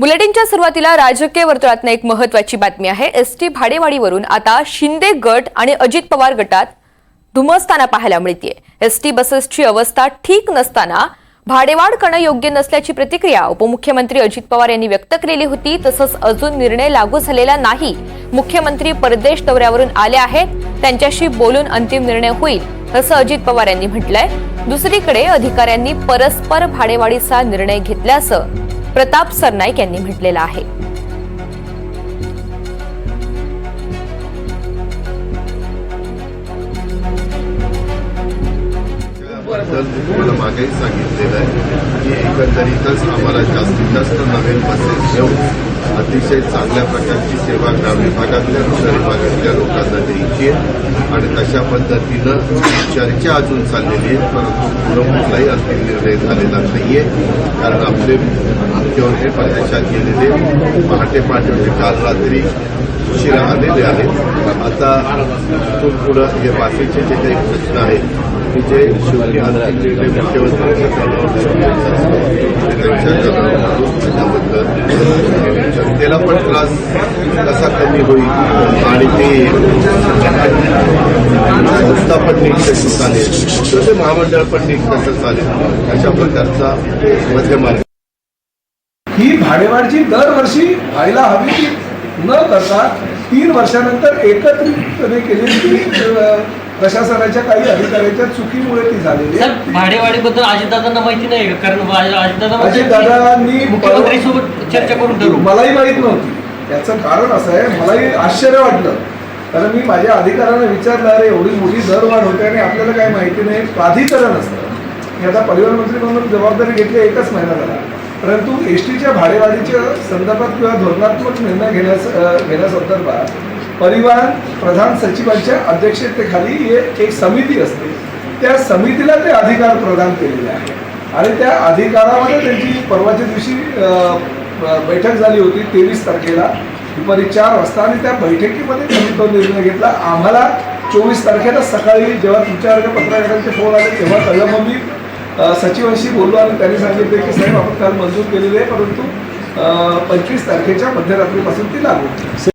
बुलेटिनच्या सुरुवातीला राजकीय वर्तुळातनं एक महत्वाची बातमी आहे. एस टी भाडेवाडीवरून आता शिंदे गट आणि अजित पवार गटात धुमसताना पाहायला मिळतीये. एस टी बसेसची अवस्था ठीक नसताना भाडेवाढ करणं योग्य नसल्याची प्रतिक्रिया उपमुख्यमंत्री अजित पवार यांनी व्यक्त केलेली होती. तसंच अजून निर्णय लागू झालेला नाही. मुख्यमंत्री परदेश दौऱ्यावरून आले आहेत. त्यांच्याशी बोलून अंतिम निर्णय होईल असं अजित पवार यांनी म्हटलंय. दुसरीकडे अधिकाऱ्यांनी परस्पर भाडेवाढीचा निर्णय घेतल्याचं प्रताप सरनाईक यांनी म्हटलेलं आहे. बद्दल मागेही सांगितलेलं आहे की एकंदरीतच आम्हाला जास्तीत जास्त नवीन बसेस घेऊन अतिशय चांगल्या प्रकारची सेवा ग्राम विभागातल्या रुग्ण विभागातल्या लोकांना द्यायची आहे. आणि तशा पद्धतीनं चर्चा अजून चाललेली आहे परंतु पुढं कुठलाही अंतिम निर्णय झालेला नाहीये. कारण आपले मुख्यमंत्री परदेशात गेलेले. पहाटे पाठवले काल रात्री उशिरा आलेले आहेत. आता इथून पुढं हे बाकीचे जे काही प्रश्न आहेत की जे शेवटी अंतिम निर्णय मुख्यमंत्र्यांच्या जनतेला पण त्रास कसा कमी होईल? आणि ते संस्था पण नीट कशी चालेल? जसे महामंडळ पण नीट कसं चालेल? अशा प्रकारचा मध्यमार्ग ही भाडेवाढ जी दरवर्षी व्हायला हवी ती न करता तीन वर्षानंतर एकत्रितपणे केलेली ती प्रशासनाच्या काही अधिकाऱ्यांच्या चुकीमुळे ती झालेली आहे. भाडेवाढीबद्दल अजितदादांना माहिती नाही का कारण अजितदादा अजितदादांनी मुख्यमंत्र्यांसोबत चर्चा करून ठरवू मलाही माहीत नव्हती. याचं कारण असं आहे मलाही आश्चर्य वाटलं. कारण मी माझ्या अधिकाऱ्यांना विचारलं अरे एवढी मोठी दरवाढ होते आणि आपल्याला काही माहिती नाही प्राधिकरण असतं. मी आता परिवहन मंत्री म्हणून जबाबदारी घेतली एकच महिना झाला. परंतु एस टीच्या भाडेवाढीच्या संदर्भात किंवा धोरणात्मक निर्णय घेण्यास घेण्यासंदर्भात परिवहन प्रधान सचिवांच्या अध्यक्षतेखाली हे एक समिती असते. त्या समितीला ते अधिकार प्रदान केलेले आहे आणि त्या अधिकारामध्ये त्यांची परवाच्या दिवशी बैठक झाली होती तेवीस तारखेला. दुपारी चार वाजता आणि त्या बैठकीमध्ये त्यांनी तो निर्णय घेतला. आम्हाला चोवीस तारखेला सकाळी जेव्हा तुमच्यासारख्या पत्रकारांचे फोन आले तेव्हा कळलं मग मी सचिवांशी बोललो आणि त्यांनी सांगितले की साहेब आपण काल मंजूर केलेले आहे परंतु पंचवीस तारखेच्या मध्यरात्रीपासून ती लागू